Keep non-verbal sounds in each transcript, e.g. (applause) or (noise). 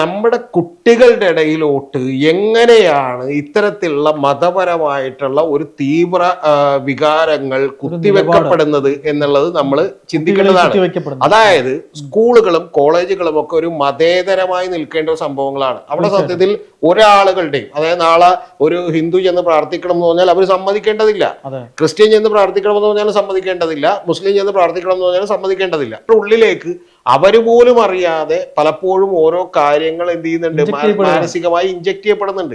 നമ്മുടെ കുട്ടികളുടെ ഇടയിലോട്ട് എങ്ങനെയാണ് ഇത്തരത്തിലുള്ള മതപരമായിട്ടുള്ള ഒരു തീവ്ര വികാരങ്ങൾ കുത്തിവെക്കപ്പെടുന്നത് എന്നുള്ളത് നമ്മൾ ചിന്തിക്കേണ്ടതാണ്. അതായത് സ്കൂളുകളും കോളേജുകളും ഒക്കെ ഒരു മതേതരമായി നിൽക്കേണ്ട സംഭവങ്ങളാണ്. അവിടെ സത്യത്തിൽ ഒരാളുകളുടെയും അതായത് നാളെ ഒരു ഹിന്ദു ചെന്ന് പ്രാർത്ഥിക്കണം എന്ന് പറഞ്ഞാൽ അവർ സമ്മതിക്കേണ്ടതില്ല. ക്രിസ്ത്യൻ ചെന്ന് പ്രാർത്ഥിക്കണം എന്ന് പറഞ്ഞാൽ സമ്മതിക്കേണ്ടതില്ല. മുസ്ലിം ചെന്ന് പ്രാർത്ഥിക്കണം എന്ന് പറഞ്ഞാൽ സമ്മതിക്കേണ്ടതില്ല. ഉള്ളിലേക്ക് അവർ പോലും അറിയാതെ പലപ്പോഴും ഓരോ കാര്യങ്ങൾ എന്ത് ചെയ്യുന്നുണ്ട്. മാനസികമായി ഇഞ്ചക്ട് ചെയ്യപ്പെടുന്നുണ്ട്.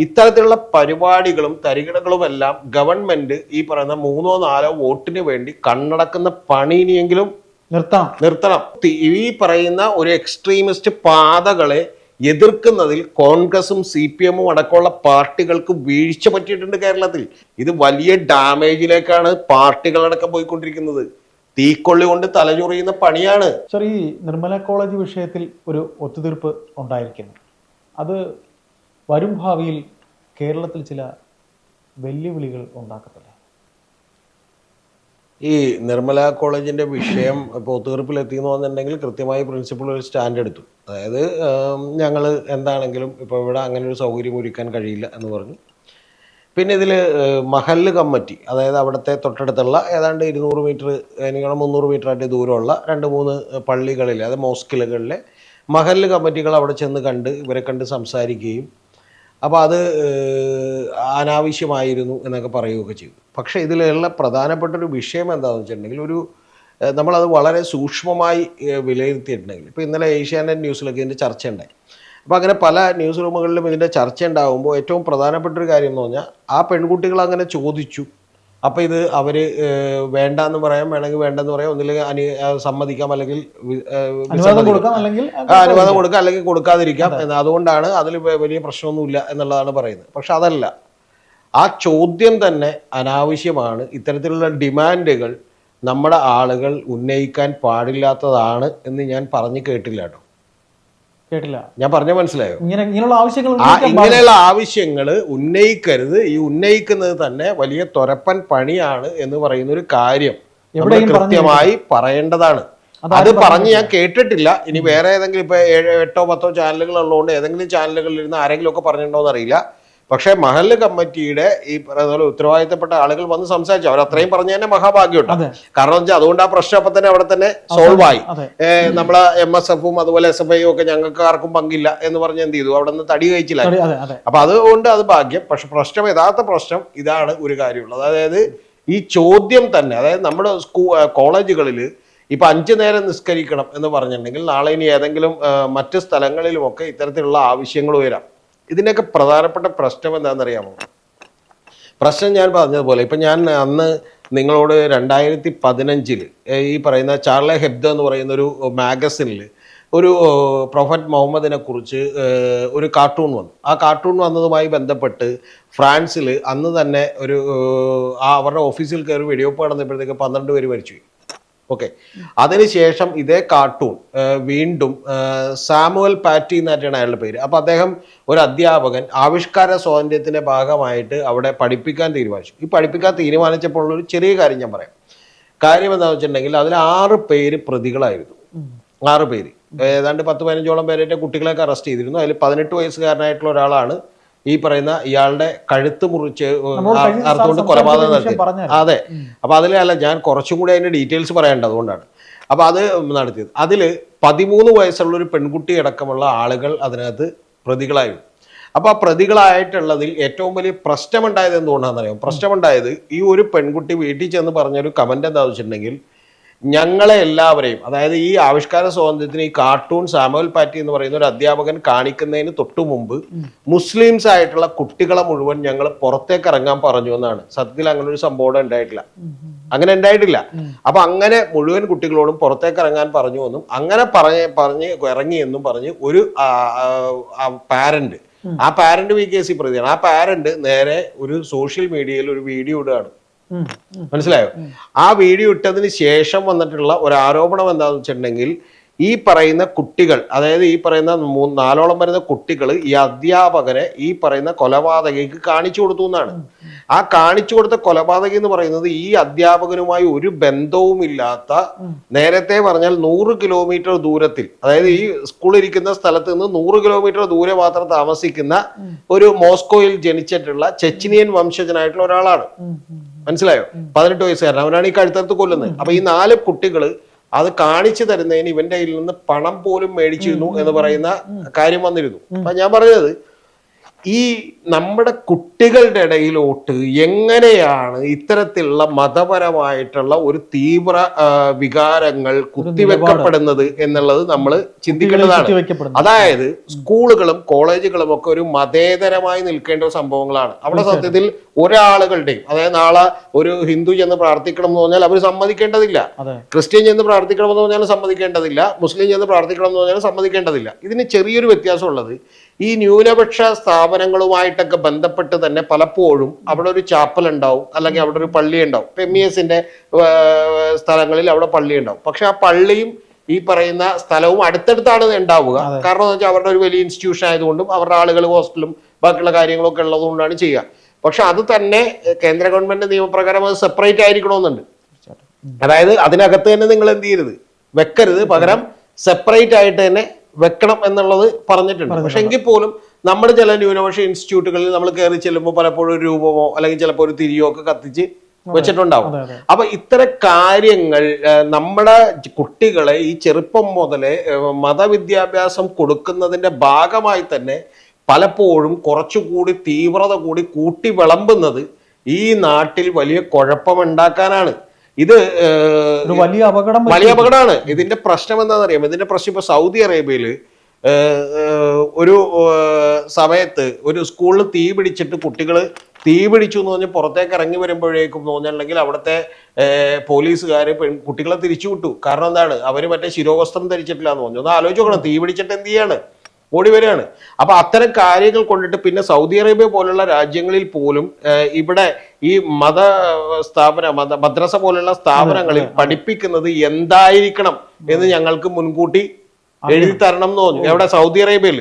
ഇത്തരത്തിലുള്ള പരിപാടികളും തരികിടകളും എല്ലാം ഗവൺമെന്റ് ഈ പറയുന്ന മൂന്നോ നാലോ വോട്ടിന് വേണ്ടി കണ്ണടക്കുന്ന പണി ഇനിയെങ്കിലും നിർത്താം നിർത്തണം. തി- ഈ പറയുന്ന ഒരു എക്സ്ട്രീമിസ്റ്റ് പാതകളെ എതിർക്കുന്നതിൽ കോൺഗ്രസും സി പി എമ്മും അടക്കമുള്ള പാർട്ടികൾക്ക് വീഴ്ച പറ്റിയിട്ടുണ്ട് കേരളത്തിൽ. ഇത് വലിയ ഡാമേജിലേക്കാണ് പാർട്ടികളടക്കം പോയിക്കൊണ്ടിരിക്കുന്നത്. തീക്കൊള്ളി കൊണ്ട് തലചൊറിയുന്ന പണിയാണ്. സർ ഈ നിർമ്മല കോളേജ് വിഷയത്തിൽ ഒരു ഒത്തുതീർപ്പ് ഉണ്ടായിരിക്കുന്നു. അത് വരും ഭാവിയിൽ കേരളത്തിൽ ചില വെല്ലുവിളികൾ ഉണ്ടാക്കത്തില്ല. ഈ നിർമ്മല കോളേജിന്റെ വിഷയം ഇപ്പോൾ ഒത്തുതീർപ്പിലെത്തിയെന്ന് പറഞ്ഞിട്ടുണ്ടെങ്കിൽ കൃത്യമായി പ്രിൻസിപ്പൾ ഒരു സ്റ്റാൻഡ് എടുത്തു. അതായത് ഞങ്ങൾ എന്താണെങ്കിലും ഇപ്പോൾ ഇവിടെ അങ്ങനെ ഒരു സൗകര്യം ഒരുക്കാൻ കഴിയില്ല എന്ന് പറഞ്ഞു. പിന്നെ ഇതിൽ മഹല്ല് കമ്മിറ്റി അതായത് അവിടുത്തെ തൊട്ടടുത്തുള്ള ഏതാണ്ട് ഇരുന്നൂറ് മീറ്റർ എനിക്ക് മുന്നൂറ് മീറ്റർ ആയിട്ട് ദൂരമുള്ള രണ്ട് മൂന്ന് പള്ളികളിൽ അതായത് മോസ്കിലുകളിലെ മഹല്ല് കമ്മിറ്റികൾ അവിടെ ചെന്ന് കണ്ട് ഇവരെ കണ്ട് സംസാരിക്കുകയും അപ്പോൾ അത് അനാവശ്യമായിരുന്നു എന്നൊക്കെ പറയുകയൊക്കെ ചെയ്തു. പക്ഷേ ഇതിലുള്ള പ്രധാനപ്പെട്ട ഒരു വിഷയം എന്താണെന്ന് വെച്ചിട്ടുണ്ടെങ്കിൽ ഒരു നമ്മളത് വളരെ സൂക്ഷ്മമായി വിലയിരുത്തിയിട്ടുണ്ടെങ്കിൽ. ഇപ്പോൾ ഇന്നലെ ഏഷ്യാനെറ്റ് ന്യൂസിലൊക്കെ ഇതിന്റെ ചർച്ച ഉണ്ടായി അപ്പോൾ അങ്ങനെ പല ന്യൂസ് റൂമുകളിലും ഇതിന്റെ ചർച്ച ഉണ്ടാകുമ്പോൾ ഏറ്റവും പ്രധാനപ്പെട്ട ഒരു കാര്യം എന്ന് പറഞ്ഞാൽ ആ പെൺകുട്ടികൾ അങ്ങനെ ചോദിച്ചു. അപ്പോൾ ഇത് അവർ വേണ്ടാന്ന് പറയാം വേണമെങ്കിൽ വേണ്ടെന്ന് പറയാം ഒന്നില്ലെങ്കിൽ അനു സമ്മതിക്കാം അല്ലെങ്കിൽ അനുവാദം കൊടുക്കാം അല്ലെങ്കിൽ അനുവാദം കൊടുക്കാം അല്ലെങ്കിൽ കൊടുക്കാതിരിക്കാം എന്ന്. അതുകൊണ്ടാണ് അതിൽ വലിയ പ്രശ്നമൊന്നുമില്ല എന്നുള്ളതാണ് പറയുന്നത്. പക്ഷെ അതല്ല. ആ ചോദ്യം തന്നെ അനാവശ്യമാണ്. ഇത്തരത്തിലുള്ള ഡിമാൻഡുകൾ നമ്മുടെ ആളുകൾ ഉന്നയിക്കാൻ പാടില്ലാത്തതാണ് എന്ന് ഞാൻ പറഞ്ഞു കേട്ടില്ല കേട്ടോ. കേട്ടില്ല. ഞാൻ പറഞ്ഞ മനസ്സിലായോ? ഇങ്ങനെ ഇങ്ങനെയുള്ള ആവശ്യങ്ങൾ. ഇങ്ങനെയുള്ള ആവശ്യങ്ങൾ ഉന്നയിക്കരുത്. ഈ ഉന്നയിക്കുന്നത് തന്നെ വലിയ തുരപ്പൻ പണിയാണ് എന്ന് പറയുന്ന ഒരു കാര്യം കൃത്യമായി പറയേണ്ടതാണ്. അത് പറഞ്ഞ് ഞാൻ കേട്ടിട്ടില്ല. ഇനി വേറെ ഏതെങ്കിലും ഇപ്പൊ ഏഴോ എട്ടോ പത്തോ ചാനലുകൾ ഉള്ളതുകൊണ്ട് ഏതെങ്കിലും ചാനലുകളിൽ ഇരുന്ന് ആരെങ്കിലും ഒക്കെ പറഞ്ഞിട്ടുണ്ടോ എന്നറിയില്ല പക്ഷേ മഹല്ല് കമ്മിറ്റിയുടെ ഈ പറയുന്ന ഉത്തരവാദിത്തപ്പെട്ട ആളുകൾ വന്ന് സംസാരിച്ചു. അവർ അത്രയും പറഞ്ഞു തന്നെ മഹാഭാഗ്യം കേട്ടോ അതെ. കാരണം വെച്ചാൽ അതുകൊണ്ട് ആ പ്രശ്നം അപ്പൊ തന്നെ അവിടെ തന്നെ സോൾവ് ആയി നമ്മളെ എം എസ് എഫും അതുപോലെ എസ് എഫ് ഐയും ഒക്കെ ഞങ്ങൾക്ക് ആർക്കും പങ്കില്ല എന്ന് പറഞ്ഞ് എന്ത് ചെയ്തു? അവിടെ നിന്ന് തടി കഴിച്ചില്ല. അപ്പൊ അതുകൊണ്ട് അത് ഭാഗ്യം. പക്ഷെ പ്രശ്നം യഥാർത്ഥ പ്രശ്നം ഇതാണ് ഒരു കാര്യമുള്ളത്. അതായത് ഈ ചോദ്യം തന്നെ അതായത് നമ്മുടെ സ്കൂ കോളേജുകളിൽ ഇപ്പൊ അഞ്ചു നേരം നിസ്കരിക്കണം എന്ന് പറഞ്ഞിട്ടുണ്ടെങ്കിൽ നാളെ ഇനി ഏതെങ്കിലും മറ്റു മറ്റ് സ്ഥലങ്ങളിലുമൊക്കെ ഇത്തരത്തിലുള്ള ആവശ്യങ്ങൾ വരാം ഇതിന്റെയൊക്കെ പ്രധാനപ്പെട്ട പ്രശ്നം എന്താണെന്നറിയാമോ? പ്രശ്നം ഞാൻ പറഞ്ഞതുപോലെ ഇപ്പം ഞാൻ അന്ന് നിങ്ങളോട് രണ്ടായിരത്തി പതിനഞ്ചിൽ ഈ പറയുന്ന ചാർലെ ഹെബ്ദ എന്ന് പറയുന്ന ഒരു മാഗസിനിൽ ഒരു പ്രൊഫറ്റ് മുഹമ്മദിനെ കുറിച്ച് ഒരു കാർട്ടൂൺ വന്നു. ആ കാർട്ടൂൺ വന്നതുമായി ബന്ധപ്പെട്ട് ഫ്രാൻസിൽ അന്ന് തന്നെ ഒരു ആ അവരുടെ ഓഫീസിൽ കയറി വെടിവെപ്പ് നടന്നപ്പോഴത്തേക്ക് പന്ത്രണ്ട് പേര് മരിച്ചുപോയി. ഓക്കെ അതിനുശേഷം ഇതേ കാർട്ടൂൺ വീണ്ടും സാമുവൽ പാറ്റി എന്നായിട്ടാണ് അയാളുടെ പേര്. അപ്പോൾ അദ്ദേഹം ഒരു അധ്യാപകൻ ആവിഷ്കാര സ്വാതന്ത്ര്യത്തിന്റെ ഭാഗമായിട്ട് അവിടെ പഠിപ്പിക്കാൻ തീരുമാനിച്ചു. ഈ പഠിപ്പിക്കാൻ തീരുമാനിച്ചപ്പോൾ ഒരു ചെറിയ കാര്യം ഞാൻ പറയാം. കാര്യം എന്താണെന്ന് വെച്ചിട്ടുണ്ടെങ്കിൽ അതിൽ ആറ് പേര് പ്രതികളായിരുന്നു. ആറ് പേര്. ഏതാണ്ട് പത്ത് പതിനഞ്ചോളം പേരായിട്ട് കുട്ടികളെയൊക്കെ അറസ്റ്റ് ചെയ്തിരുന്നു. അതിൽ പതിനെട്ട് വയസ്സുകാരനായിട്ടുള്ള ഒരാളാണ് ഈ പറയുന്ന ഇയാളുടെ കഴുത്ത് മുറിച്ച് സംസാരിച്ച കൊലപാതകം നടത്തി അതെ. അപ്പൊ അതിലല്ല ഞാൻ കുറച്ചും കൂടി അതിന്റെ ഡീറ്റെയിൽസ് പറയേണ്ടത് അതുകൊണ്ടാണ്. അപ്പൊ അത് നടത്തിയത്. അതിൽ പതിമൂന്ന് വയസ്സുള്ള ഒരു പെൺകുട്ടി അടക്കമുള്ള ആളുകൾ അതിനകത്ത് പ്രതികളായി. അപ്പോൾ ആ പ്രതികളായിട്ടുള്ളതിൽ ഏറ്റവും വലിയ പ്രശ്നമുണ്ടായത് എന്തുകൊണ്ടാണെന്നറിയാം? പ്രശ്നമുണ്ടായത് ഈ ഒരു പെൺകുട്ടി വീട്ടിൽ ചെന്ന് പറഞ്ഞൊരു കമന്റ് എന്താണെന്ന് വെച്ചിട്ടുണ്ടെങ്കിൽ ഞങ്ങളെ എല്ലാവരെയും അതായത് ഈ ആവിഷ്കാര സ്വാതന്ത്ര്യത്തിന് ഈ കാർട്ടൂൺ സാമുവൽ പാറ്റി എന്ന് പറയുന്ന ഒരു അധ്യാപകൻ കാണിക്കുന്നതിന് തൊട്ടു മുമ്പ് മുസ്ലിംസ് ആയിട്ടുള്ള കുട്ടികളെ മുഴുവൻ ഞങ്ങൾ പുറത്തേക്ക് ഇറങ്ങാൻ പറഞ്ഞു എന്നാണ്. സത്യത്തിൽ അങ്ങനെ ഒരു സംഭവം ഉണ്ടായിട്ടില്ല. അങ്ങനെ ഉണ്ടായിട്ടില്ല. അപ്പൊ അങ്ങനെ മുഴുവൻ കുട്ടികളോടും പുറത്തേക്ക് ഇറങ്ങാൻ പറഞ്ഞു എന്നും അങ്ങനെ പറഞ്ഞ് പറഞ്ഞ് ഇറങ്ങി എന്നും പറഞ്ഞ് ഒരു പാരന്റ് ആ പാരന്റ് വി കേസി പ്രതിയാണ്. ആ പാരന്റ് നേരെ ഒരു സോഷ്യൽ മീഡിയയിൽ ഒരു വീഡിയോ ഇടുകയാണ്. മനസ്സിലായോ? ആ വീഡിയോ ഇട്ടതിന് ശേഷം വന്നിട്ടുള്ള ഒരു ആരോപണം എന്താണെന്ന് വെച്ചിട്ടുണ്ടെങ്കിൽ ഈ പറയുന്ന കുട്ടികൾ അതായത് ഈ പറയുന്ന മൂ- നാലോളം വരുന്ന കുട്ടികൾ ഈ അധ്യാപകനെ ഈ പറയുന്ന കൊലപാതകയ്ക്ക് കാണിച്ചു കൊടുത്തു എന്നാണ്. ആ കാണിച്ചു കൊടുത്ത കൊലപാതക എന്ന് പറയുന്നത് ഈ അധ്യാപകനുമായി ഒരു ബന്ധവും ഇല്ലാത്ത നേരത്തെ പറഞ്ഞാൽ നൂറ് കിലോമീറ്റർ ദൂരത്തിൽ അതായത് ഈ സ്കൂൾ ഇരിക്കുന്ന സ്ഥലത്ത് നിന്ന് നൂറ് കിലോമീറ്റർ ദൂരെ മാത്രം താമസിക്കുന്ന ഒരു മോസ്കോയിൽ ജനിച്ചിട്ടുള്ള ചെച്ചിനിയൻ വംശജനായിട്ടുള്ള ഒരാളാണ്. മനസ്സിലായോ? പതിനെട്ട് വയസ്സുകാരൻ അവനാണ് ഈ കഴുത്തറുത്ത് കൊല്ലുന്നത്. അപ്പൊ ഈ നാല് കുട്ടികൾ അത് കാണിച്ചു തരുന്നതിന് ഇവന്റെ കയ്യിൽ നിന്ന് പണം പോലും മേടിച്ചിരുന്നു എന്ന് പറയുന്ന കാര്യം വന്നിരുന്നു. അപ്പൊ ഞാൻ പറഞ്ഞത് ഈ നമ്മുടെ കുട്ടികളുടെ ഇടയിലോട്ട് എങ്ങനെയാണ് ഇത്തരത്തിലുള്ള മതപരമായിട്ടുള്ള ഒരു തീവ്ര വികാരങ്ങൾ കുത്തിവെക്കപ്പെടുന്നത് എന്നുള്ളത് നമ്മൾ ചിന്തിക്കേണ്ടതാണ്. അതായത് സ്കൂളുകളും കോളേജുകളും ഒക്കെ ഒരു മതേതരമായി നിൽക്കേണ്ട സംഭവങ്ങളാണ്. അവിടെ സത്യത്തിൽ ഒരാളുകളുടെയും അതായത് നാളെ ഒരു ഹിന്ദു ചെന്ന് പ്രാർത്ഥിക്കണം എന്ന് പറഞ്ഞാൽ അവർ സമ്മതിക്കേണ്ടതില്ല. ക്രിസ്ത്യൻ ചെന്ന് പ്രാർത്ഥിക്കണം എന്ന് പറഞ്ഞാൽ സമ്മതിക്കേണ്ടതില്ല. മുസ്ലിം ചെന്ന് പ്രാർത്ഥിക്കണം എന്ന് പറഞ്ഞാൽ സമ്മതിക്കേണ്ടതില്ല. ഇതിന് ചെറിയൊരു വ്യത്യാസമുള്ളത് ഈ ന്യൂനപക്ഷ സ്ഥാപനങ്ങളുമായിട്ടൊക്കെ ബന്ധപ്പെട്ട് തന്നെ പലപ്പോഴും അവിടെ ഒരു ചാപ്പൽ ഉണ്ടാവും അല്ലെങ്കിൽ അവിടെ ഒരു പള്ളി ഉണ്ടാവും ഇപ്പം എം ഇ എസിന്റെ സ്ഥലങ്ങളിൽ അവിടെ പള്ളി ഉണ്ടാവും പക്ഷെ ആ പള്ളിയും ഈ പറയുന്ന സ്ഥലവും അടുത്തടുത്താണ് ഉണ്ടാവുക. കാരണം എന്ന് വെച്ചാൽ അവരുടെ ഒരു വലിയ ഇൻസ്റ്റിറ്റ്യൂഷൻ ആയതുകൊണ്ടും അവരുടെ ആളുകൾ ഹോസ്റ്റലും ബാക്കിയുള്ള കാര്യങ്ങളൊക്കെ ഉള്ളതുകൊണ്ടാണ് ചെയ്യുക. പക്ഷെ അത് തന്നെ കേന്ദ്ര ഗവൺമെന്റ് നിയമപ്രകാരം അത് സെപ്പറേറ്റ് ആയിരിക്കണമെന്നുണ്ട്. അതായത് അതിനകത്ത് തന്നെ നിങ്ങൾ എന്ത് ചെയ്യരുത്? വെക്കരുത്. പകരം സെപ്പറേറ്റ് ആയിട്ട് തന്നെ വെക്കണം എന്നുള്ളത് പറഞ്ഞിട്ടുണ്ട്. പക്ഷെ എങ്കിൽ പോലും നമ്മുടെ ചില ന്യൂനപക്ഷ ഇൻസ്റ്റിറ്റ്യൂട്ടുകളിൽ നമ്മൾ കയറി ചെല്ലുമ്പോൾ പലപ്പോഴും ഒരു രൂപമോ അല്ലെങ്കിൽ ചിലപ്പോൾ ഒരു തിരിയോ ഒക്കെ കത്തിച്ച് വെച്ചിട്ടുണ്ടാവും. അപ്പൊ ഇത്തരം കാര്യങ്ങൾ നമ്മുടെ കുട്ടികളെ ഈ ചെറുപ്പം മുതലേ മതവിദ്യാഭ്യാസം കൊടുക്കുന്നതിന്റെ ഭാഗമായി തന്നെ പലപ്പോഴും കുറച്ചുകൂടി തീവ്രത കൂടി കൂട്ടി വിളമ്പുന്നത് ഈ നാട്ടിൽ വലിയ കുഴപ്പമുണ്ടാക്കാനാണ്. ഇത് വലിയ അപകടം വലിയ അപകടമാണ്. ഇതിന്റെ പ്രശ്നം എന്താണെന്നറിയാം ഇതിന്റെ പ്രശ്നം ഇപ്പൊ സൗദി ഏഹ്, ഒരു സമയത്ത് ഒരു സ്കൂളിൽ തീ പിടിച്ചിട്ട് കുട്ടികൾ തീ പിടിച്ചു എന്ന് പറഞ്ഞ് പുറത്തേക്ക് ഇറങ്ങി വരുമ്പോഴേക്കും തോന്നിയിട്ടുണ്ടെങ്കിൽ അവിടുത്തെ പോലീസുകാർ കുട്ടികളെ തിരിച്ചു വിട്ടു. കാരണം എന്താണ്? അവർ മറ്റേ ശിരോവസ്ത്രം ധരിച്ചിട്ടില്ല എന്ന് പറഞ്ഞു. ഒന്ന് ആലോചിച്ച് നോക്കണം. തീ പിടിച്ചിട്ട് എന്ത് ചെയ്യാണ്? ഓടി വരികയാണ്. അപ്പൊ അത്തരം കാര്യങ്ങൾ കൊണ്ടിട്ട് പിന്നെ സൗദി അറേബ്യ പോലുള്ള രാജ്യങ്ങളിൽ പോലും ഇവിടെ ഈ മത സ്ഥാപന മത മദ്രസ പോലുള്ള സ്ഥാപനങ്ങളിൽ പഠിപ്പിക്കുന്നത് എന്തായിരിക്കണം എന്ന് ഞങ്ങൾക്ക് മുൻകൂട്ടി എഴുതി തരണം എന്ന് തോന്നി എവിടെ? സൗദി അറേബ്യയിൽ.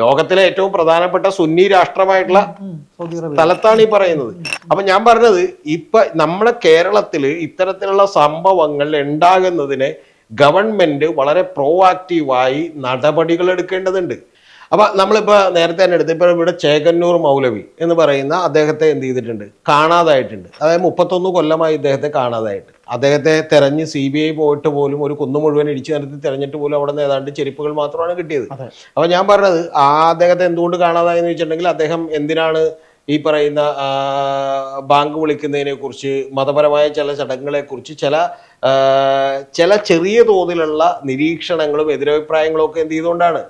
ലോകത്തിലെ ഏറ്റവും പ്രധാനപ്പെട്ട സുന്നി രാഷ്ട്രമായിട്ടുള്ള സ്ഥലത്താണ് ഈ പറയുന്നത്. അപ്പൊ ഞാൻ പറഞ്ഞത് ഇപ്പൊ നമ്മുടെ കേരളത്തിൽ ഇത്തരത്തിലുള്ള സംഭവങ്ങൾ ഉണ്ടാകുന്നതിന് ഗവൺമെന്റ് വളരെ പ്രോവാക്റ്റീവായി നടപടികൾ എടുക്കേണ്ടതുണ്ട്. അപ്പൊ നമ്മളിപ്പോ നേരത്തെ തന്നെ എടുത്ത് ഇപ്പൊ ഇവിടെ ചേകന്നൂർ മൗലവി എന്ന് പറയുന്ന അദ്ദേഹത്തെ എന്ത് ചെയ്തിട്ടുണ്ട്? കാണാതായിട്ടുണ്ട്. അതായത് മുപ്പത്തൊന്ന് കൊല്ലമായി ഇദ്ദേഹത്തെ കാണാതായിട്ട്. അദ്ദേഹത്തെ തെരഞ്ഞ് സി ബി ഐ പോയിട്ട് പോലും ഒരു കുന്നു മുഴുവൻ ഇടിച്ചു നിരത്തി തെരഞ്ഞിട്ട് പോലും അവിടെ നിന്ന് ഏതാണ്ട് ചെരുപ്പുകൾ മാത്രമാണ് കിട്ടിയത്. അപ്പോൾ അപ്പൊ ഞാൻ പറഞ്ഞത് ആ അദ്ദേഹത്തെ എന്തുകൊണ്ട് കാണാതായെന്ന് വെച്ചിട്ടുണ്ടെങ്കിൽ അദ്ദേഹം എന്തിനാണ് ഈ പറയുന്ന ബാങ്ക് വിളിക്കുന്നതിനെ കുറിച്ച് മതപരമായ ചില ചടങ്ങുകളെക്കുറിച്ച് ചില ചില ചെറിയ തോതിലുള്ള നിരീക്ഷണങ്ങളും എതിരഭിപ്രായങ്ങളും ഒക്കെ എന്ത് ചെയ്തുകൊണ്ടാണ്?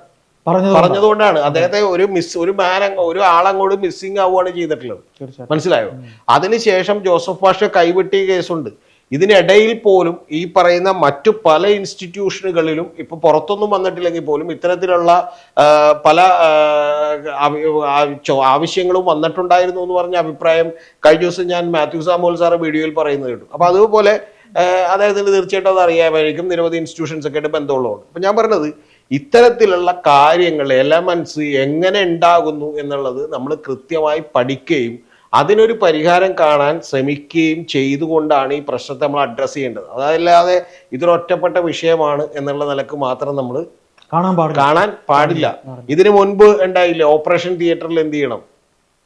പറഞ്ഞു പറഞ്ഞതുകൊണ്ടാണ്. അദ്ദേഹത്തെ ഒരു മിസ് ഒരു മാൻ ഒരു ആളങ്ങോട്ട് മിസ്സിങ് ആവുകയാണ് ചെയ്തിട്ടുള്ളത്. മനസ്സിലായോ? അതിനുശേഷം ജോസഫ് പാഷ കൈവെട്ടിയ കേസുണ്ട്. ഇതിനിടയിൽ പോലും ഈ പറയുന്ന മറ്റു പല ഇൻസ്റ്റിറ്റ്യൂഷനുകളിലും ഇപ്പൊ പുറത്തൊന്നും വന്നിട്ടില്ലെങ്കിൽ പോലും ഇത്തരത്തിലുള്ള പല ആവശ്യങ്ങളും വന്നിട്ടുണ്ടായിരുന്നു എന്ന് പറഞ്ഞ അഭിപ്രായം കഴിഞ്ഞ ദിവസം ഞാൻ മാത്യു സാമോൽ സാറ് വീഡിയോയിൽ പറയുന്നത് കേട്ടു. അപ്പൊ അതുപോലെ അദ്ദേഹത്തിന് തീർച്ചയായിട്ടും അത് അറിയാമായിരിക്കും. നിരവധി ഇൻസ്റ്റിറ്റ്യൂഷൻസ് ഒക്കെ ആയിട്ട് ബന്ധമുള്ളതുകൊണ്ട്. അപ്പൊ ഞാൻ പറഞ്ഞത് ഇത്തരത്തിലുള്ള കാര്യങ്ങൾ എലമെന്റ്സ് എങ്ങനെ ഉണ്ടാകുന്നു എന്നുള്ളത് നമ്മൾ കൃത്യമായി പഠിക്കുകയും അതിനൊരു പരിഹാരം കാണാൻ ശ്രമിക്കുകയും ചെയ്തുകൊണ്ടാണ് ഈ പ്രശ്നത്തെ നമ്മൾ അഡ്രസ്സ് ചെയ്യേണ്ടത്. അതല്ലാതെ ഇതൊരു ഒറ്റപ്പെട്ട വിഷയമാണ് എന്നുള്ള നിലയ്ക്ക് മാത്രം നമ്മൾ കാണാൻ പാടില്ല. കാണാൻ പാടില്ല. ഇതിനു മുൻപ് ഉണ്ടായില്ലേ ഓപ്പറേഷൻ തിയേറ്ററിൽ എന്ത് ചെയ്യണം?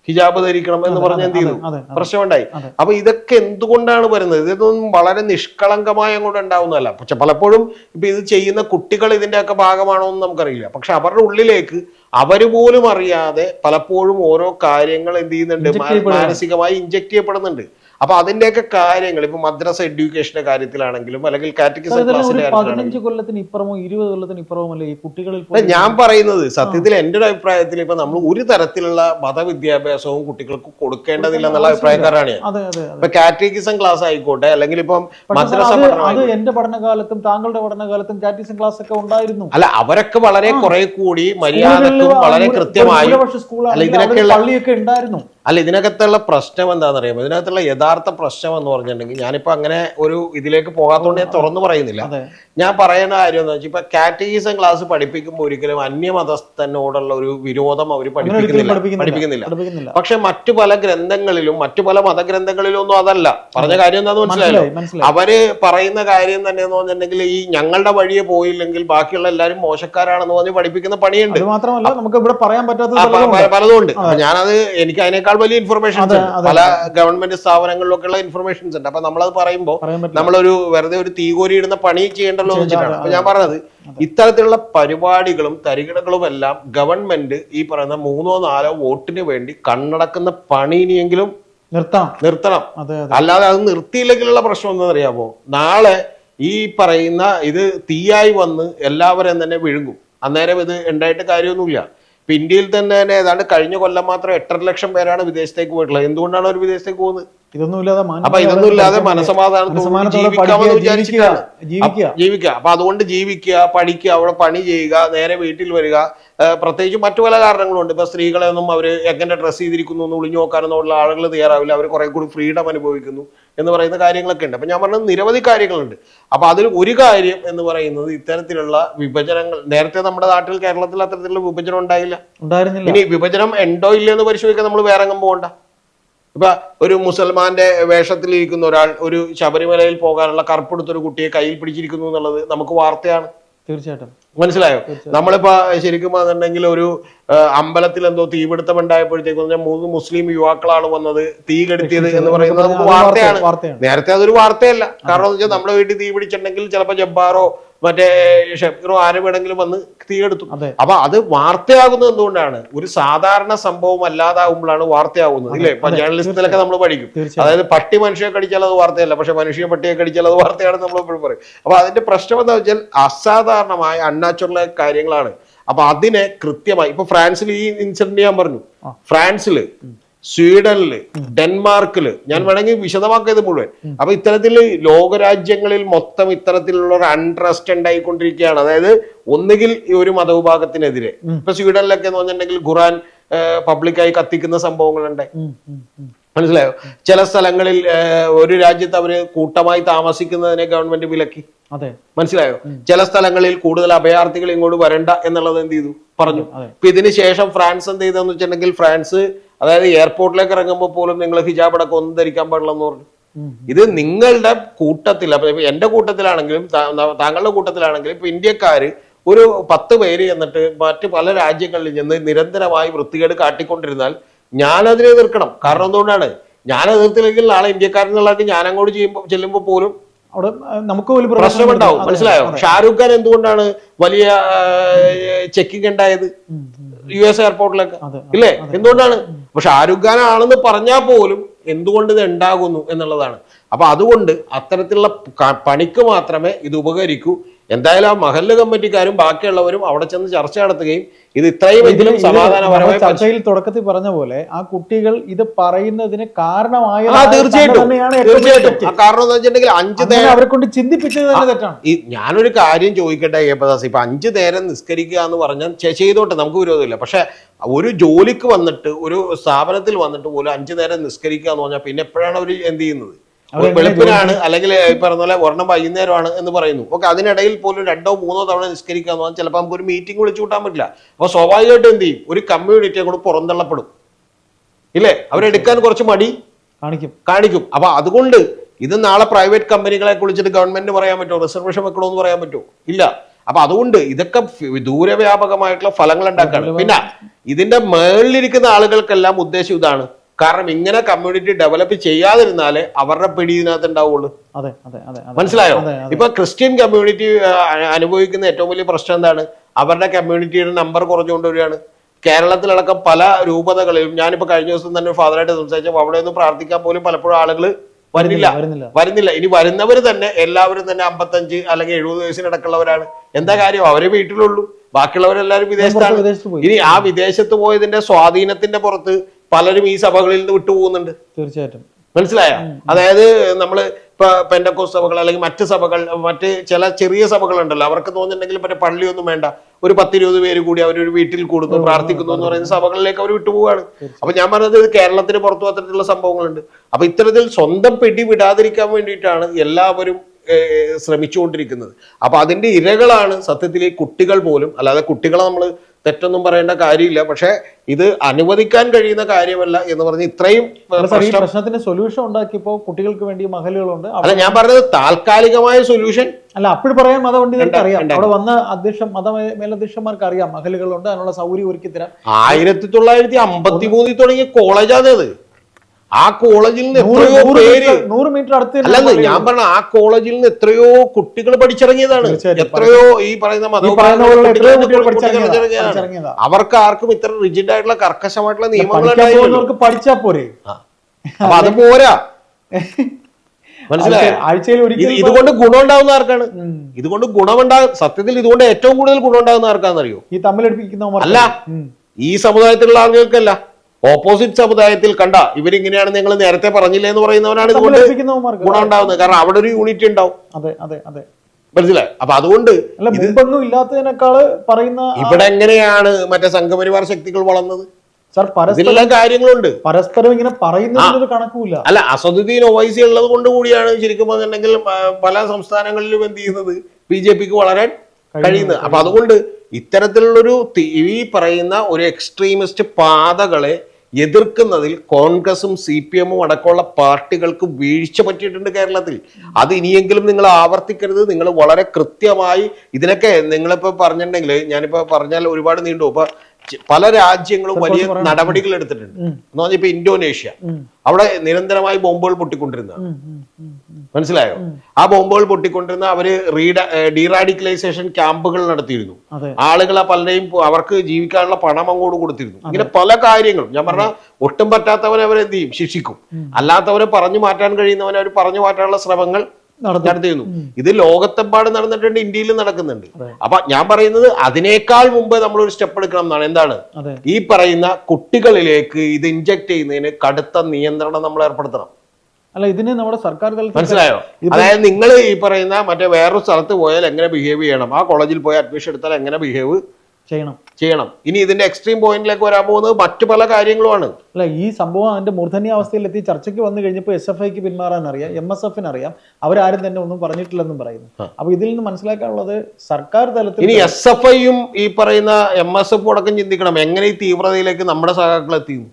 ഹിജാബ് ധരിക്കണം എന്ന് പറഞ്ഞ് എന്ത് ചെയ്തു? പ്രശ്നമുണ്ടായി. അപ്പൊ ഇതൊക്കെ എന്തുകൊണ്ടാണ് വരുന്നത്? ഇതൊന്നും വളരെ നിഷ്കളങ്കമായി അങ്ങോട്ട് ഉണ്ടാവുന്നതല്ല. പക്ഷെ പലപ്പോഴും ഇപ്പൊ ഇത് ചെയ്യുന്ന കുട്ടികൾ ഇതിന്റെ ഒക്കെ ഭാഗമാണോ എന്ന് നമുക്കറിയില്ല. പക്ഷെ അവരുടെ ഉള്ളിലേക്ക് അവർ പോലും അറിയാതെ പലപ്പോഴും ഓരോ കാര്യങ്ങൾ എന്ത് ചെയ്യുന്നുണ്ട്. മാനസികമായി ഇഞ്ചക്ട് ചെയ്യപ്പെടുന്നുണ്ട്. അപ്പൊ അതിന്റെയൊക്കെ കാര്യങ്ങൾ ഇപ്പൊ മദ്രസ എഡ്യൂക്കേഷന്റെ കാര്യത്തിലാണെങ്കിലും അല്ലെങ്കിൽ കാറ്റഗിസം ക്ലാസിന്റെ പതിനഞ്ച് കൊല്ലത്തിന് ഇപ്പുറമോ ഇരുപത് കൊല്ലത്തിന് ഇപ്പുറമോ അല്ലേ ഈ കുട്ടികളിൽ ഞാൻ പറയുന്നത് സത്യത്തിൽ എന്റെ ഒരു അഭിപ്രായത്തിൽ ഇപ്പൊ നമ്മൾ ഒരു തരത്തിലുള്ള മതവിദ്യാഭ്യാസവും കുട്ടികൾക്ക് കൊടുക്കേണ്ടതില്ല എന്നുള്ള അഭിപ്രായക്കാരാണ് ഇപ്പൊ കാറ്റഗിസം ക്ലാസ് ആയിക്കോട്ടെ അല്ലെങ്കിൽ ഇപ്പം മദ്രസ അത് എന്റെ പഠനകാലത്തും താങ്കളുടെ പഠനകാലത്തും കാറ്റഗിസം ക്ലാസ് ഒക്കെ ഉണ്ടായിരുന്നു. അല്ല അവരൊക്കെ വളരെ കുറെ കൂടി മര്യാദക്കും വളരെ കൃത്യമായി അല്ല, അവിടെ പള്ളിയൊക്കെ ഉണ്ടായിരുന്നു. അല്ല ഇതിനകത്തുള്ള പ്രശ്നം എന്താണെന്നറിയാമോ? ഇതിനകത്തുള്ള യഥാർത്ഥ യഥാർത്ഥ പ്രശ്നം എന്ന് പറഞ്ഞിട്ടുണ്ടെങ്കിൽ ഞാനിപ്പോ അങ്ങനെ ഒരു ഇതിലേക്ക് പോകാത്തോണ്ട് ഞാൻ തുറന്നു പറയുന്നില്ല. ഞാൻ പറയുന്ന കാര്യം എന്ന് വെച്ചാൽ ഇപ്പൊ കാറ്റഗീസം ക്ലാസ് പഠിപ്പിക്കുമ്പോൾ ഒരിക്കലും അന്യമതസ്ഥനോടുള്ള ഒരു വിരോധം അവർ പഠിപ്പിക്കുന്നില്ല. പഠിപ്പിക്കുന്നില്ല. പക്ഷെ മറ്റു പല ഗ്രന്ഥങ്ങളിലും മറ്റു പല മതഗ്രന്ഥങ്ങളിലും ഒന്നും അതല്ല. പറഞ്ഞ കാര്യം എന്താന്ന് മനസ്സിലായല്ലോ മനസ്സിലായി മനസ്സിലായി. അവർ പറയുന്ന കാര്യം തന്നെ എന്ന് പറഞ്ഞിട്ടുണ്ടെങ്കിൽ ഈ ഞങ്ങളുടെ വഴിയെ പോയില്ലെങ്കിൽ ബാക്കിയുള്ള എല്ലാവരും മോശക്കാരാണെന്ന് പറഞ്ഞ് പഠിപ്പിക്കുന്ന പണിയുണ്ട്. മാത്രമല്ല നമുക്ക് ഇവിടെ പറയാൻ പറ്റാത്ത പലതും ഉണ്ട്. ഞാനത് എനിക്ക് അതിനേക്കാൾ വലിയ അതെ, പല ഗവൺമെന്റ് സ്ഥാപനങ്ങളിലൊക്കെ ഉള്ള ഇൻഫർമേഷൻസ് ഉണ്ട്. അപ്പൊ നമ്മളത് പറയുമ്പോൾ നമ്മളൊരു വെറുതെ ഒരു തീകോരി ഇടുന്ന പണി ചെയ്യേണ്ടല്ലോ എന്ന് ചെയ്യേണ്ട, വെച്ചിട്ടാണ് അപ്പൊ ഞാൻ പറഞ്ഞത് ഇത്തരത്തിലുള്ള പരിപാടികളും തരികിടകളും എല്ലാം ഗവൺമെന്റ് ഈ പറയുന്ന മൂന്നോ നാലോ വോട്ടിന് വേണ്ടി കണ്ണടക്കുന്ന പണി ഇനിയെങ്കിലും നിർത്താം നിർത്തണം. അതെ അല്ലാതെ അത് നിർത്തിയില്ലെങ്കിലുള്ള പ്രശ്നം എന്താ അറിയാമോ നാളെ ഈ പറയുന്ന ഇത് തീയായി വന്ന് എല്ലാവരും തന്നെ വിഴുങ്ങും. അന്നേരം ഇത് ഉണ്ടായിട്ട് കാര്യമൊന്നുമില്ല. ഇപ്പൊ ഇന്ത്യയിൽ തന്നെ തന്നെ ഏതാണ്ട് കഴിഞ്ഞ കൊല്ലം മാത്രം എട്ടര ലക്ഷം പേരാണ് വിദേശത്തേക്ക് പോയിട്ടുള്ളത്. എന്തുകൊണ്ടാണ് അവർ വിദേശത്തേക്ക് പോകുന്നത്? ഇതൊന്നും ഇല്ലാതെ മാന്യമായ അപ്പൊ ഇതൊന്നും ഇല്ലാതെ പഠിക്കാൻ മനസമാധാനത്തോടെ ജീവിക്കാമെന്ന് ജീവിക്കുക വിചാരിച്ചിട്ടാണ്. ജീവിക്കുക അപ്പ- അതുകൊണ്ട് ജീവിക്കുക പഠിക്കുക അവിടെ പണി ചെയ്യുക നേരെ വീട്ടിൽ വരിക. പ്രത്യേകിച്ച് മറ്റു പല കാരണങ്ങളുണ്ട്. ഇപ്പൊ സ്ത്രീകളെ ഒന്നും അവർ എങ്ങനെ ഡ്രസ്സ് ചെയ്തിരിക്കുന്നു എന്ന് ഒളിഞ്ഞു നോക്കാനൊന്നുമുള്ള ആളുകൾ തയ്യാറാവില്ല. അവർ കുറെ കൂടി ഫ്രീഡം അനുഭവിക്കുന്നു എന്ന് പറയുന്ന കാര്യങ്ങളൊക്കെ ഉണ്ട്. അപ്പൊ ഞാൻ പറഞ്ഞത് നിരവധി കാര്യങ്ങളുണ്ട്. അപ്പൊ അതിൽ ഒരു കാര്യം എന്ന് പറയുന്നത് ഇത്തരത്തിലുള്ള വിഭജനങ്ങൾ നേരത്തെ നമ്മുടെ നാട്ടിൽ കേരളത്തിൽ അത്തരത്തിലുള്ള വിഭജനം ഉണ്ടായില്ല. ഉണ്ടായിരുന്നില്ല. ഇനി വിഭജനം ഉണ്ടോ ഇല്ലയോ എന്ന് പരിശോധിക്കാൻ നമ്മൾ വേറെ എങ്ങും പോകണ്ട. ഇപ്പൊ ഒരു മുസൽമാന്റെ വേഷത്തിലിരിക്കുന്ന ഒരാൾ ഒരു ശബരിമലയിൽ പോകാനുള്ള കറുപ്പെടുത്തൊരു കുട്ടിയെ കയ്യിൽ പിടിച്ചിരിക്കുന്നു എന്നുള്ളത് നമുക്ക് വാർത്തയാണ്. തീർച്ചയായിട്ടും. മനസ്സിലായോ? നമ്മളിപ്പോ ശരിക്കും പറഞ്ഞിട്ടുണ്ടെങ്കിൽ ഒരു അമ്പലത്തിൽ എന്തോ തീപിടുത്തം ഉണ്ടായപ്പോഴത്തേക്കും മൂന്ന് മുസ്ലിം യുവാക്കളാണ് വന്നത് തീ കെടുത്തിയത് എന്ന് പറയുന്നത് നമുക്ക് വാർത്തയാണ്. നേരത്തെ അതൊരു വാർത്തയല്ല. കാരണം നമ്മുടെ വീട്ടിൽ തീ പിടിച്ചിട്ടുണ്ടെങ്കിൽ ചിലപ്പോൾ ജബ്ബാറോ മറ്റേ ഷെഫീറോ ആരും വേണമെങ്കിലും വന്ന് തീയെടുത്തു അപ്പൊ അത് വാർത്തയാകുന്നത് എന്തുകൊണ്ടാണ്? ഒരു സാധാരണ സംഭവം അല്ലാതാകുമ്പോഴാണ് വാർത്തയാകുന്നത് ഇല്ലേ? ഇപ്പൊ ജേർണലിസ്റ്റിലൊക്കെ നമ്മൾ പഠിക്കും. അതായത് പട്ടി മനുഷ്യനെ കടിച്ചാൽ അത് വാർത്തയല്ല പക്ഷെ മനുഷ്യ പട്ടിയെ കടിച്ചാൽ അത് വാർത്തയാണ് നമ്മൾ എപ്പോഴും പറയും. അപ്പൊ അതിന്റെ പ്രശ്നം എന്താ വെച്ചാൽ അസാധാരണമായ അൺനാച്ചുറൽ കാര്യങ്ങളാണ്. അപ്പൊ അതിനെ കൃത്യമായി ഇപ്പൊ ഫ്രാൻസിൽ ഈ ഇൻസിഡന്റ് ഞാൻ പറഞ്ഞു. ആ. ഫ്രാൻസിൽ സ്വീഡനിൽ ഡെൻമാർക്കിൽ ഞാൻ വേണമെങ്കിൽ വിശദമാക്കിയത് മുഴുവൻ. അപ്പൊ ഇത്തരത്തിൽ ലോകരാജ്യങ്ങളിൽ മൊത്തം ഇത്തരത്തിലുള്ള ഒരു അൺട്രസ്റ്റ് ഉണ്ടായിക്കൊണ്ടിരിക്കുകയാണ്. അതായത് ഒന്നുകിൽ ഈ ഒരു മതവിഭാഗത്തിനെതിരെ. ഇപ്പൊ സ്വീഡനിലൊക്കെ എന്ന് പറഞ്ഞിട്ടുണ്ടെങ്കിൽ ഖുറാൻ പബ്ലിക്കായി കത്തിക്കുന്ന സംഭവങ്ങളുണ്ടായി ഉം. മനസ്സിലായോ? ചില സ്ഥലങ്ങളിൽ ഒരു രാജ്യത്ത് അവർ കൂട്ടമായി താമസിക്കുന്നതിനെ ഗവൺമെന്റ് വിലക്കി. അതെ. മനസ്സിലായോ? ചില സ്ഥലങ്ങളിൽ കൂടുതൽ അഭയാർത്ഥികൾ ഇങ്ങോട്ട് വരണ്ട എന്നുള്ളത് എന്ത് ചെയ്തു? പറഞ്ഞു. ഇപ്പൊ ഇതിന് ശേഷം ഫ്രാൻസ് എന്ത് ചെയ്തെന്ന് വെച്ചിട്ടുണ്ടെങ്കിൽ ഫ്രാൻസ് അതായത് എയർപോർട്ടിലേക്ക് ഇറങ്ങുമ്പോൾ പോലും നിങ്ങൾ ഹിജാബ് അടക്കം ഒന്നും ധരിക്കാൻ പാടില്ല എന്ന് പറഞ്ഞു. ഇത് നിങ്ങളുടെ കൂട്ടത്തിൽ അപ്പൊ എന്റെ കൂട്ടത്തിലാണെങ്കിലും താങ്കളുടെ കൂട്ടത്തിലാണെങ്കിലും ഇപ്പൊ ഇന്ത്യക്കാര് ഒരു പത്ത് പേര് എന്നിട്ട് മറ്റ് പല രാജ്യങ്ങളിൽ ചെന്ന് നിരന്തരമായി വൃത്തികേട് കാട്ടിക്കൊണ്ടിരുന്നാൽ ഞാനതിനെ എതിർക്കണം. കാരണം എന്തുകൊണ്ടാണ്? ഞാൻ എതിർത്തില്ലെങ്കിൽ നാളെ ഇന്ത്യക്കാരെന്നുള്ളതൊക്കെ ഞാൻ അങ്ങോട്ട് ചെയ്യുമ്പോൾ ചെല്ലുമ്പോൾ പോലും അവിടെ നമുക്ക് വലിയ പ്രശ്നമുണ്ടാവും. മനസ്സിലായോ. ഷാരൂഖ് ഖാൻ എന്തുകൊണ്ടാണ് വലിയ ചെക്കിംഗ് ഉണ്ടായത്. യു എസ് എയർപോർട്ടിലൊക്കെ. ഇല്ലേ? എന്തുകൊണ്ടാണ്? ഷാരൂഖ് ഖാൻ ആണെന്ന് പറഞ്ഞാൽ പോലും എന്തുകൊണ്ട് ഇത് ഉണ്ടാകുന്നു എന്നുള്ളതാണ്. അപ്പൊ അതുകൊണ്ട് അത്തരത്തിലുള്ള പണിക്ക് മാത്രമേ ഇത് ഉപകരിക്കൂ. എന്തായാലും ആ മഹല്ല് കമ്മിറ്റിക്കാരും ബാക്കിയുള്ളവരും അവിടെ ചെന്ന് ചർച്ച നടത്തുകയും ഇത് ഇത്രയും ഇതിലും സമാധാനപരമായി ചർച്ചയിൽ തുടക്കത്തിൽ പറഞ്ഞ പോലെ ആ കുട്ടികൾ ഇത് പറയുന്നതിന് കാരണമായ തീർച്ചയായിട്ടും. തീർച്ചയായിട്ടും. കാരണം എന്ന് വെച്ചിട്ടുണ്ടെങ്കിൽ അഞ്ച് അവരെ കൊണ്ട് ചിന്തിപ്പിച്ചത് തന്നെ തെറ്റാണ്. ഞാനൊരു കാര്യം ചോദിക്കട്ടെ ഏപ്പദാസ് ഇപ്പൊ അഞ്ചു നേരം നിസ്കരിക്കുക എന്ന് പറഞ്ഞാൽ ചെയ്തോട്ടെ നമുക്ക് വിരോധമില്ല. പക്ഷെ ഒരു ജോലിക്ക് വന്നിട്ട് ഒരു സ്ഥാപനത്തിൽ വന്നിട്ട് പോലും അഞ്ചു നേരം നിസ്കരിക്കുക എന്ന് പറഞ്ഞാൽ പിന്നെ എപ്പോഴാണ് അവർ എന്ത് ചെയ്യുന്നത്? വെളുപ്പിനാണ് അല്ലെങ്കിൽ പറഞ്ഞ പോലെ ഒരെണ്ണം വൈകുന്നേരമാണ് എന്ന് പറയുന്നു. ഓക്കെ അതിനിടയിൽ പോലും രണ്ടോ മൂന്നോ തവണ നിസ്കരിക്കുക എന്ന് പറഞ്ഞാൽ ചിലപ്പോൾ നമുക്ക് ഒരു മീറ്റിംഗ് വിളിച്ചു കൂട്ടാൻ പറ്റില്ല. അപ്പൊ സ്വാഭാവികമായിട്ടും എന്ത് ചെയ്യും? ഒരു കമ്മ്യൂണിറ്റി കൂടെ പുറന്തള്ളപ്പെടും. ഇല്ലേ? അവരെടുക്കാൻ കുറച്ച് മടി കാണിക്കും. കാണിക്കും. അപ്പൊ അതുകൊണ്ട് ഇത് നാളെ പ്രൈവറ്റ് കമ്പനികളെ കുളിച്ചിട്ട് ഗവൺമെന്റ് പറയാൻ പറ്റുമോ? റിസർവേഷൻ വെക്കണമെന്ന് പറയാൻ പറ്റുമോ? ഇല്ല. അപ്പൊ അതുകൊണ്ട് ഇതൊക്കെ ദൂരവ്യാപകമായിട്ടുള്ള ഫലങ്ങൾ ഉണ്ടാക്കാണ്. പിന്നെ ഇതിന്റെ മേളിലിരിക്കുന്ന ആളുകൾക്കെല്ലാം ഉദ്ദേശം ഇതാണ്. കാരണം ഇങ്ങനെ കമ്മ്യൂണിറ്റി ഡെവലപ്പ് ചെയ്യാതിരുന്നാലേ അവരുടെ പിടി ഇതിനകത്ത് ഉണ്ടാവുള്ളൂ. മനസ്സിലായോ? ഇപ്പൊ ക്രിസ്ത്യൻ കമ്മ്യൂണിറ്റി അനുഭവിക്കുന്ന ഏറ്റവും വലിയ പ്രശ്നം എന്താണ്? അവരുടെ കമ്മ്യൂണിറ്റിയുടെ നമ്പർ കുറഞ്ഞുകൊണ്ടുവരികയാണ് കേരളത്തിലടക്കം പല രൂപതകളിലും ഞാനിപ്പോ കഴിഞ്ഞ ദിവസം തന്നെ ഫാദറായിട്ട് സംസാരിച്ചപ്പോൾ അവിടെ ഒന്നും പ്രാർത്ഥിക്കാൻ പോലും പലപ്പോഴും ആളുകൾ വരുന്നില്ല. വരുന്നില്ല ഇനി വരുന്നവർ തന്നെ എല്ലാവരും തന്നെ അമ്പത്തഞ്ച് അല്ലെങ്കിൽ എഴുപത് വയസ്സിനടക്കുള്ളവരാണ് എന്താ കാര്യം? അവരെ വീട്ടിലുള്ളൂ. ബാക്കിയുള്ളവരെല്ലാവരും വിദേശത്താണ്. ഇനി ആ വിദേശത്ത് പോയതിന്റെ സ്വാധീനത്തിന്റെ പുറത്ത് പലരും ഈ സഭകളിൽ നിന്ന് വിട്ടുപോകുന്നുണ്ട്. തീർച്ചയായിട്ടും. മനസ്സിലായ? അതായത് നമ്മൾ ഇപ്പൊ പെൻഡക്കോസ് സഭകൾ അല്ലെങ്കിൽ മറ്റ് സഭകൾ മറ്റ് ചില ചെറിയ സഭകളുണ്ടല്ലോ. അവർക്ക് തോന്നുന്നുണ്ടെങ്കിൽ മറ്റേ പള്ളിയൊന്നും വേണ്ട. ഒരു പത്തിരുപത് പേര് കൂടി അവരൊരു വീട്ടിൽ കൂടുന്നു പ്രാർത്ഥിക്കുന്നു എന്ന് പറയുന്ന സഭകളിലേക്ക് അവർ വിട്ടുപോവാണ് അപ്പൊ ഞാൻ പറഞ്ഞത് ഇത് കേരളത്തിന് പുറത്തു അത്തരത്തിലുള്ള സംഭവങ്ങളുണ്ട്. അപ്പൊ ഇത്തരത്തിൽ സ്വന്തം പിടി വിടാതിരിക്കാൻ വേണ്ടിയിട്ടാണ് എല്ലാവരും ശ്രമിച്ചുകൊണ്ടിരിക്കുന്നത്. അപ്പൊ അതിന്റെ ഇരകളാണ് സത്യത്തിലെ കുട്ടികൾ പോലും അല്ലാതെ കുട്ടികളെ നമ്മൾ തെറ്റൊന്നും പറയേണ്ട കാര്യമില്ല. പക്ഷേ ഇത് അനുവദിക്കാൻ കഴിയുന്ന കാര്യമല്ല എന്ന് പറഞ്ഞ് ഇത്രയും പ്രശ്നത്തിന്റെ പ്രശ്നത്തിന് സൊല്യൂഷൻ ഉണ്ടാക്കിയപ്പോൾ കുട്ടികൾക്ക് വേണ്ടി മഹലുകളുണ്ട്. അല്ല ഞാൻ പറഞ്ഞത് താൽക്കാലികമായ സൊല്യൂഷൻ അല്ല അപ്പോഴും പറയാൻ മതപണ്ഡിതർക്ക് അറിയാം. അവിടെ വന്ന അധ്യക്ഷ മത മേലധ്യക്ഷന്മാർക്ക് അറിയാം മഹലുകളുണ്ട് അതിനുള്ള സൗകര്യം ഒരുക്കി തരാം. ആയിരത്തി തൊള്ളായിരത്തി അമ്പത്തി മൂന്നിൽ തുടങ്ങിയ കോളേജാണ് അത്. ആ കോളേജിൽ നിന്ന് എത്രയോ പേര് നൂറ് മീറ്റർ അടുത്ത് അല്ലെന്ന് ഞാൻ പറഞ്ഞ ആ കോളേജിൽ നിന്ന് എത്രയോ കുട്ടികൾ പഠിച്ചിറങ്ങിയതാണ്. എത്രയോ ഈ പറയുന്ന അവർക്ക് ആർക്കും ഇത്ര റിജിഡ് ആയിട്ടുള്ള കർക്കശമായിട്ടുള്ള നിയമങ്ങൾ പഠിച്ചാ പോരെ. അപ്പൊ അത് പോരാ. (laughs) മനസ്സിലായോ? ആഴ്ചയിൽ ഒരു ഒരിക്കൽ ഇതുകൊണ്ട് ഗുണം ഉണ്ടാകുന്ന ആർക്കാണ്. ഇതുകൊണ്ട് ഗുണമുണ്ടാ സത്യത്തിൽ ഇതുകൊണ്ട് ഏറ്റവും കൂടുതൽ ഗുണം ഉണ്ടാകുന്ന ആർക്കാണെന്നറിയോ? ഈ തമ്മിലടിപ്പിക്കുന്നവർ അല്ല ഈ സമുദായത്തിലുള്ള ആളുകൾക്കല്ല. ഓപ്പോസിറ്റ് സമുദായത്തിൽ കണ്ട ഇവരിങ്ങനെയാണ് നിങ്ങൾ നേരത്തെ പറഞ്ഞില്ലേ എന്ന് പറയുന്നവരാണ് ഇതുകൊണ്ട് ഗുണം ഉണ്ടാവുന്നത്. കാരണം അവിടെ ഒരു യൂണിറ്റി ഉണ്ടാവും. അതെ അതെ അതെ. മനസ്സിലായി? അപ്പൊ അതുകൊണ്ട് മുമ്പൊന്നും ഇല്ലാത്തതിനേക്കാൾ പറയുന്ന ഇവിടെ എങ്ങനെയാണ് മറ്റേ സംഘപരിവാർ ശക്തികൾ വളർന്നത്? സാർ പരസ്പരം കാര്യങ്ങളുണ്ട്. പരസ്പരം ഇങ്ങനെ പറയുന്നതിനൊരു കണക്കുമില്ല. അല്ല അസദുദ്ദീൻ ഒവൈസി ഉള്ളത് കൊണ്ട് കൂടിയാണ് ശരിക്കും പറഞ്ഞിട്ടുണ്ടെങ്കിൽ പല സംസ്ഥാനങ്ങളിലും എന്ത് ചെയ്യുന്നത്? ബി ജെ പിക്ക് വളരാൻ കഴിയുന്നത്. അപ്പൊ അതുകൊണ്ട് ഇത്തരത്തിലുള്ളൊരു ഈ പറയുന്ന ഒരു എക്സ്ട്രീമിസ്റ്റ് പാതകളെ എതിർക്കുന്നതിൽ കോൺഗ്രസും സി പി എമ്മും അടക്കമുള്ള പാർട്ടികൾക്ക് വീഴ്ച പറ്റിയിട്ടുണ്ട് കേരളത്തിൽ. അത് ഇനിയെങ്കിലും നിങ്ങൾ ആവർത്തിക്കരുത്. നിങ്ങൾ വളരെ കൃത്യമായി ഇതിനൊക്കെ നിങ്ങളിപ്പോ പറഞ്ഞിട്ടുണ്ടെങ്കിൽ ഞാനിപ്പോ പറഞ്ഞാൽ ഒരുപാട് നീണ്ടു. ഇപ്പൊ പല രാജ്യങ്ങളും വലിയ നടപടികൾ എടുത്തിട്ടുണ്ട്. എന്ന് പറഞ്ഞാൽ ഇപ്പൊ ഇന്തോനേഷ്യ. അവിടെ നിരന്തരമായി ബോംബുകൾ പൊട്ടിക്കൊണ്ടിരുന്നതാണ്. മനസ്സിലായോ? ആ ബോംബുകൾ പൊട്ടിക്കൊണ്ടിരുന്ന അവർ റീഡ ഡീറാഡിക്കലൈസേഷൻ ക്യാമ്പുകൾ നടത്തിയിരുന്നു. ആളുകൾ ആളുകളെ പലരെയും അവർക്ക് ജീവിക്കാനുള്ള പണം അങ്ങോട്ട് കൊടുത്തിരുന്നു. ഇങ്ങനെ പല കാര്യങ്ങളും. ഞാൻ പറഞ്ഞ ഒട്ടും പറ്റാത്തവരെ അവരെന്ത് ചെയ്യും? ശിക്ഷിക്കും. അല്ലാത്തവരെ പറഞ്ഞു മാറ്റാൻ കഴിയുന്നവനെ അവർ പറഞ്ഞു മാറ്റാനുള്ള ശ്രമങ്ങൾ നടത്തി. നടത്തിയിരുന്നു. ഇത് ലോകത്തെമ്പാടും നടന്നിട്ടുണ്ട് ഇന്ത്യയിലും നടക്കുന്നുണ്ട്. അപ്പൊ ഞാൻ പറയുന്നത് അതിനേക്കാൾ മുമ്പ് നമ്മൾ ഒരു സ്റ്റെപ്പ് എടുക്കണം എന്നാണ്. എന്താണ്? ഈ പറയുന്ന കുട്ടികളിലേക്ക് ഇത് ഇഞ്ചക്ട് ചെയ്യുന്നതിന് കടുത്ത നിയന്ത്രണം നമ്മൾ ഏർപ്പെടുത്തണം. അല്ല ഇതിന് നമ്മുടെ സർക്കാർ തലത്തിൽ മനസ്സിലായോ? അതായത് നിങ്ങൾ ഈ പറയുന്ന മറ്റേ വേറൊരു സ്ഥലത്ത് പോയാൽ എങ്ങനെ ബിഹേവ് ചെയ്യണം? ആ കോളേജിൽ പോയി അഡ്മിഷൻ എടുത്താൽ എങ്ങനെ ബിഹേവ് ചെയ്യണം. ചെയ്യണം? ഇനി ഇതിന്റെ എക്സ്ട്രീം പോയിന്റിലേക്ക് വരാൻ പോകുന്നത് മറ്റു പല കാര്യങ്ങളുമാണ്. അല്ല ഈ സംഭവം അതിന്റെ മൂർധന്യ അവസ്ഥയിലെത്തി ചർച്ചയ്ക്ക് വന്നു കഴിഞ്ഞപ്പോൾ എസ് എഫ് ഐക്ക് പിന്മാറാൻ അറിയാം എം എസ് എഫിന് അറിയാം. അവരാരും തന്നെ ഒന്നും പറഞ്ഞിട്ടില്ലെന്നും പറയുന്നു. അപ്പൊ ഇതിൽ നിന്ന് മനസ്സിലാക്കാനുള്ളത് സർക്കാർ തലത്തിൽ ഇനി എസ് എഫ് ഐയും ഈ പറയുന്ന എം എസ് എഫ് അടക്കം ചിന്തിക്കണം. എങ്ങനെ ഈ തീവ്രതയിലേക്ക് നമ്മുടെ സഹാക്കൾ എത്തിയിരുന്നു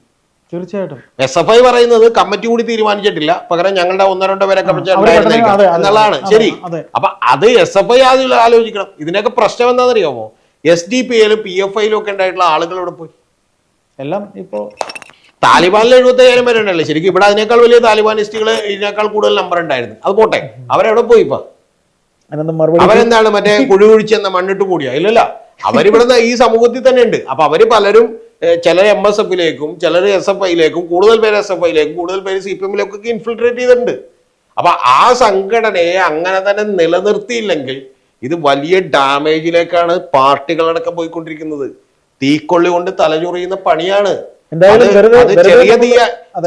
തീർച്ചയായിട്ടും. എസ് എഫ് ഐ പറയുന്നത് കമ്മിറ്റി കൂടി തീരുമാനിച്ചിട്ടില്ല. പകരം ഞങ്ങളുടെ ഒന്നോ രണ്ടോ പേരെ എന്നുള്ളതാണ്. ശരി. അപ്പൊ അത് എസ് എഫ് ഐ ആദ്യം ആലോചിക്കണം. ഇതിനൊക്കെ പ്രശ്നം എന്താണെന്നറിയാമോ? എസ് ഡി പി എയിലും പി എഫ് ഐയിലും ഒക്കെ ഉണ്ടായിട്ടുള്ള ആളുകൾ ഇവിടെ പോയി? എല്ലാം ഇപ്പോ താലിബാനിൽ എഴുപത്തി അയ്യായിരം പേര് ഉണ്ടല്ലേ ശരിക്കും ഇവിടെ അതിനേക്കാൾ വലിയ താലിബാനിസ്റ്റുകൾ ഇതിനേക്കാൾ കൂടുതൽ നമ്പർ ഉണ്ടായിരുന്നു. അത് പോട്ടെ. അവരെവിടെ പോയി ഇപ്പൊ? അവരെന്താണ് മറ്റേ കുഴി കുഴിച്ചെന്ന മണ്ണിട്ട് കൂടിയാ? ഇല്ലല്ല. അവരിവിടെ ഈ സമൂഹത്തിൽ തന്നെ ഉണ്ട്. അപ്പൊ അവർ പലരും ചിലർ എം എസ് എഫിലേക്കും ചിലർ എസ് എഫ് ഐയിലേക്കും കൂടുതൽ പേര് എസ് എഫ് ഐയിലേക്കും കൂടുതൽ പേര് സി പി എമ്മിലേക്കും ഒക്കെ ഇൻഫിൽട്രേറ്റ് ചെയ്തിട്ടുണ്ട്. അപ്പൊ ആ സംഘടനയെ അങ്ങനെ തന്നെ നിലനിർത്തിയില്ലെങ്കിൽ ഇത് വലിയ ഡാമേജിലേക്കാണ് പാർട്ടികളടക്കം പോയിക്കൊണ്ടിരിക്കുന്നത്. തീക്കൊള്ളി കൊണ്ട് തലചൊറിയുന്ന പണിയാണ്. ചെറിയ തീയ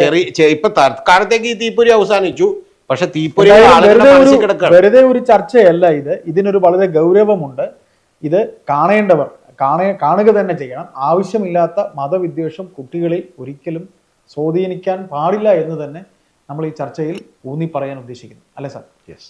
ചെറിയ ഇപ്പൊ തൽക്കാലത്തേക്ക് ഈ തീപ്പൊരി അവസാനിച്ചു. പക്ഷെ തീപ്പൊരി വെറുതെ ഒരു ചർച്ചയല്ല ഇത്. ഇതിനൊരു വളരെ ഗൗരവമുണ്ട്. ഇത് കാണേണ്ടവർ കാണേ കാണുക തന്നെ ചെയ്യണം. ആവശ്യമില്ലാത്ത മതവിദ്വേഷം കുട്ടികളിൽ ഒരിക്കലും സ്വാധീനിക്കാൻ പാടില്ല എന്ന് തന്നെ നമ്മൾ ഈ ചർച്ചയിൽ ഊന്നി പറയാൻ ഉദ്ദേശിക്കുന്നു. അല്ലേ സാർ? യെസ്